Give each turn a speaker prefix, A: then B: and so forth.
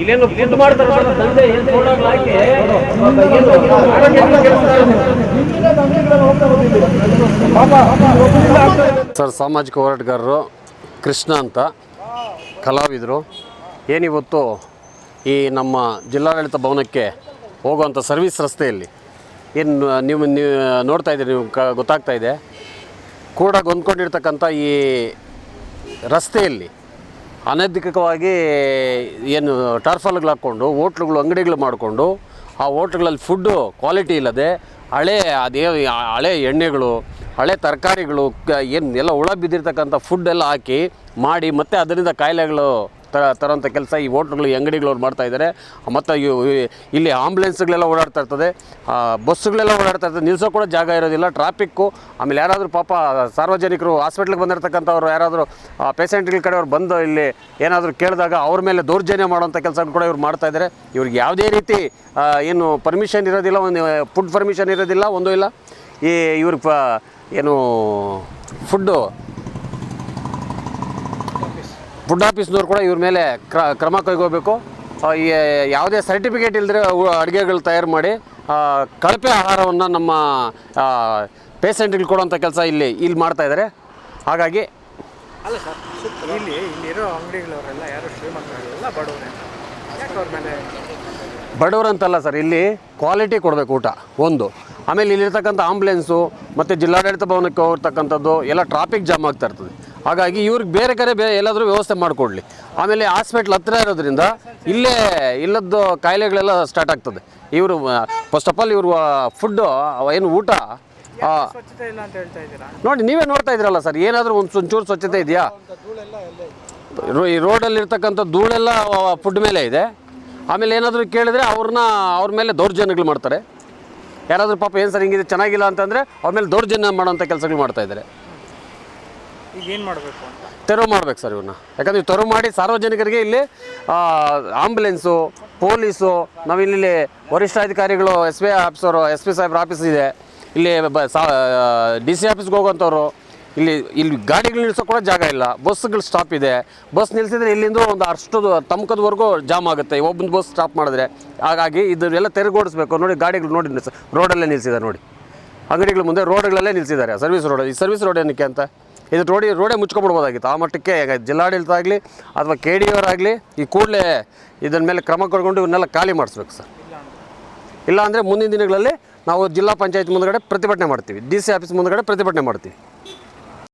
A: ಇಲ್ಲೇನು ಫುಡ್ ಮಾಡ್ತಾರೆ ಸರ್,
B: ಸಾಮಾಜಿಕ ಹೋರಾಟಗಾರರು ಕೃಷ್ಣ ಅಂತ ಕಲಾವಿದರು. ಏನಿವತ್ತು ಈ ನಮ್ಮ ಜಿಲ್ಲಾಡಳಿತ ಭವನಕ್ಕೆ ಹೋಗುವಂಥ ಸರ್ವಿಸ್ ರಸ್ತೆಯಲ್ಲಿ? ಏನು ನೀವು ನೀವು ನೋಡ್ತಾ ಇದ್ದೀರಿ ನೀವು ಕ ಗೊತ್ತಾಗ್ತಾ ಇದೆ. ಕೂಡ ಹೊಂದ್ಕೊಂಡಿರ್ತಕ್ಕಂಥ ಈ ರಸ್ತೆಯಲ್ಲಿ ಅನಧಿಕೃತವಾಗಿ ಏನು ಟರ್ಫಲ್ಗಳು ಹಾಕ್ಕೊಂಡು, ಹೋಟ್ಲುಗಳು, ಅಂಗಡಿಗಳು ಮಾಡಿಕೊಂಡು, ಆ ಹೋಟ್ಲುಗಳಲ್ಲಿ ಫುಡ್ಡು ಕ್ವಾಲಿಟಿ ಇಲ್ಲದೆ ಹಳೆ ಅದೇ ಹಳೆ ಎಣ್ಣೆಗಳು, ಹಳೆ ತರಕಾರಿಗಳು ಏನು ಎಲ್ಲ ಹುಳ ಬಿದ್ದಿರ್ತಕ್ಕಂಥ ಫುಡ್ ಎಲ್ಲ ಹಾಕಿ, ಮಾಡಿ ಮತ್ತೆ ಅದರಿಂದ ಕಾಯಿಲೆಗಳು ತರ ತರೋಂಥ ಕೆಲಸ ಈ ಹೋಟ್ಲುಗಳು, ಈ ಅಂಗಡಿಗಳು ಅವ್ರು ಮಾಡ್ತಾ ಇದ್ದಾರೆ. ಮತ್ತು ಇಲ್ಲಿ ಆಂಬುಲೆನ್ಸ್ಗಳೆಲ್ಲ ಓಡಾಡ್ತಾ ಇರ್ತದೆ. ಬಸ್ಸುಗಳೆಲ್ಲ ಓಡಾಡ್ತಾ ಇರ್ತದೆ. ನಿಲ್ಸೋ ಕೂಡ ಜಾಗ ಇರೋದಿಲ್ಲ, ಟ್ರಾಫಿಕ್ಕು. ಆಮೇಲೆ ಯಾರಾದರೂ ಪಾಪ ಸಾರ್ವಜನಿಕರು ಹಾಸ್ಪಿಟ್ಲಿಗೆ ಬಂದಿರತಕ್ಕಂಥವ್ರು, ಯಾರಾದರೂ ಪೇಷಂಟ್ಗಳ ಕಡೆ ಅವ್ರು ಬಂದು ಇಲ್ಲಿ ಏನಾದರೂ ಕೇಳಿದಾಗ ಅವ್ರ ಮೇಲೆ ದೌರ್ಜನ್ಯ ಮಾಡೋಂಥ ಕೆಲಸ ಕೂಡ ಇವ್ರು ಮಾಡ್ತಾ ಇದ್ದಾರೆ. ಇವ್ರಿಗೆ ಯಾವುದೇ ರೀತಿ ಏನು ಪರ್ಮಿಷನ್ ಇರೋದಿಲ್ಲ, ಒಂದು ಫುಡ್ ಪರ್ಮಿಷನ್ ಇರೋದಿಲ್ಲ, ಒಂದು ಇಲ್ಲ. ಈ, ಇವ್ರ ಏನು ಫುಡ್ಡು ಫುಡ್ ಆಫೀಸ್ನವ್ರು ಕೂಡ ಇವ್ರ ಮೇಲೆ ಕ್ರ ಕ್ರಮ ಕೈಗೊಳ್ಬೇಕು. ಯಾವುದೇ ಸರ್ಟಿಫಿಕೇಟ್ ಇಲ್ಲದ್ರೆ ಅಡುಗೆಗಳು ತಯಾರು ಮಾಡಿ ಕಳಪೆ ಆಹಾರವನ್ನು ನಮ್ಮ ಪೇಷಂಟ್ಗಳು ಕೊಡುವಂಥ ಕೆಲಸ ಇಲ್ಲಿ ಇಲ್ಲಿ ಮಾಡ್ತಾ ಇದ್ದಾರೆ ಹಾಗಾಗಿ
C: ಅಲ್ಲ ಸರ್ ಇಲ್ಲಿ ಇಲ್ಲಿರೋ ಅಂಗಡಿಗಳವರೆಲ್ಲ ಯಾರು ಶ್ರೀಮಂತರಲ್ಲ ಬಡವರೇ.
B: ಬಡವರಂತಲ್ಲ ಸರ್ ಇಲ್ಲಿ ಕ್ವಾಲಿಟಿ ಕೊಡಬೇಕು ಊಟ ಒಂದು. ಆಮೇಲೆ ಇಲ್ಲಿರ್ತಕ್ಕಂಥ ಆಂಬುಲೆನ್ಸು ಮತ್ತು ಜಿಲ್ಲಾಡಳಿತ ಭವನಕ್ಕೆ ಹೋಗ್ತಕ್ಕಂಥದ್ದು ಎಲ್ಲ ಟ್ರಾಫಿಕ್ ಜಾಮ್ ಆಗ್ತಾ ಇರ್ತದೆ. ಹಾಗಾಗಿ ಇವ್ರಿಗೆ ಬೇರೆ ಕಡೆ ಬೇರೆ ಎಲ್ಲಾದರೂ ವ್ಯವಸ್ಥೆ ಮಾಡಿಕೊಡ್ಲಿ. ಆಮೇಲೆ ಹಾಸ್ಪಿಟ್ಲ್ ಹತ್ತಿರ ಇರೋದ್ರಿಂದ ಇಲ್ಲೇ ಇಲ್ಲದ್ದು ಕಾಯಿಲೆಗಳೆಲ್ಲ ಸ್ಟಾರ್ಟ್ ಆಗ್ತದೆ. ಇವರು ಫಸ್ಟ್ ಆಫ್ ಆಲ್ ಇವರು ಫುಡ್ಡು ಏನು ಊಟ ನೋಡಿ ನೀವೇ ನೋಡ್ತಾ ಇದ್ದೀರಲ್ಲ ಸರ್, ಏನಾದರೂ ಒಂದು ಒಂಚೂರು ಸ್ವಚ್ಛತೆ ಇದೆಯಾ? ಈ ರೋಡಲ್ಲಿರ್ತಕ್ಕಂಥ ಧೂಳೆಲ್ಲ ಫುಡ್ ಮೇಲೆ ಇದೆ. ಆಮೇಲೆ ಏನಾದರೂ ಕೇಳಿದ್ರೆ ಅವ್ರನ್ನ, ಅವ್ರ ಮೇಲೆ ದೌರ್ಜನ್ಯಗಳು ಮಾಡ್ತಾರೆ. ಯಾರಾದರೂ ಪಾಪ ಏನು ಸರ್ ಹಿಂಗಿದೆ, ಚೆನ್ನಾಗಿಲ್ಲ ಅಂತಂದರೆ ಅವ್ರ ಮೇಲೆ ದೌರ್ಜನ್ಯ ಮಾಡೋಂಥ ಕೆಲಸಗಳು ಮಾಡ್ತಾ ಇದ್ದಾರೆ.
C: ಈಗ ಏನು ಮಾಡಬೇಕು ಅಂತ?
B: ತೆರವು ಮಾಡ್ಬೇಕು ಸರ್ ಇವನ್ನ ಯಾಕಂದ್ರೆ ತೆರವು ಮಾಡಿ ಸಾರ್ವಜನಿಕರಿಗೆ ಇಲ್ಲಿ ಆಂಬುಲೆನ್ಸು ಪೊಲೀಸು ನಾವಿಲ್ಲಿ ವರಿಷ್ಠಾಧಿಕಾರಿಗಳು S B I officer S P ಸಾಹೇಬ್ರ ಆಫೀಸ್ ಇದೆ. ಇಲ್ಲಿ ಬ ಸಾ ಡಿ ಸಿ ಆಫೀಸ್ಗೆ ಹೋಗೋಂಥವ್ರು ಇಲ್ಲಿ ಇಲ್ಲಿ ಗಾಡಿಗಳು ನಿಲ್ಸೋ ಕೂಡ ಜಾಗ ಇಲ್ಲ. ಬಸ್ಗಳು ಸ್ಟಾಪ್ ಇದೆ. ಬಸ್ ನಿಲ್ಸಿದ್ರೆ ಇಲ್ಲಿಂದ ಒಂದು ಅಷ್ಟು ತಮಕದವರೆಗೂ ಜಾಮ್ ಆಗುತ್ತೆ. ಒಬ್ಬನ ಬಸ್ ಸ್ಟಾಪ್ ಮಾಡಿದ್ರೆ. ಹಾಗಾಗಿ ಇದನ್ನೆಲ್ಲ ತೆರಗೋಡಿಸ್ಬೇಕು ನೋಡಿ, ಗಾಡಿಗಳು ನೋಡಿ, ನಿಲ್ಸ, ರೋಡಲ್ಲೇ ನಿಲ್ಸಿದ್ದಾರೆ ನೋಡಿ. ಅಂಗಡಿಗಳ ಮುಂದೆ ರೋಡ್ಗಳಲ್ಲೇ ನಿಲ್ಸಿದ್ದಾರೆ. ಸರ್ವಿಸ್ ರೋಡ್, ಈ ಸರ್ವಿಸ್ ರೋಡ್ ಏನಕ್ಕೆ ಅಂತ? ಇದು ರೋಡಿ, ರೋಡೇ ಮುಚ್ಕೊಬಿಡ್ಬೋದಾಗಿತ್ತು ಆ ಮಟ್ಟಕ್ಕೆ ಜಿಲ್ಲಾಡಳಿತ ಆಗಲಿ ಅಥವಾ ಕೆ ಡಿ ಅವರಾಗಲಿ ಈ ಕೂಡಲೇ ಇದನ್ನ ಮೇಲೆ ಕ್ರಮ ಕೈಗೊಂಡು ಇವನ್ನೆಲ್ಲ ಖಾಲಿ ಮಾಡಿಸ್ಬೇಕು ಸರ್. ಇಲ್ಲ ಅಂದರೆ ಮುಂದಿನ ದಿನಗಳಲ್ಲಿ ನಾವು ಜಿಲ್ಲಾ ಪಂಚಾಯತ್ ಮುಂದಗಡೆ ಪ್ರತಿಭಟನೆ ಮಾಡ್ತೀವಿ. ಡಿ ಸಿ ಆಫೀಸ್ ಮುಂದಗಡೆ ಪ್ರತಿಭಟನೆ ಮಾಡ್ತೀವಿ.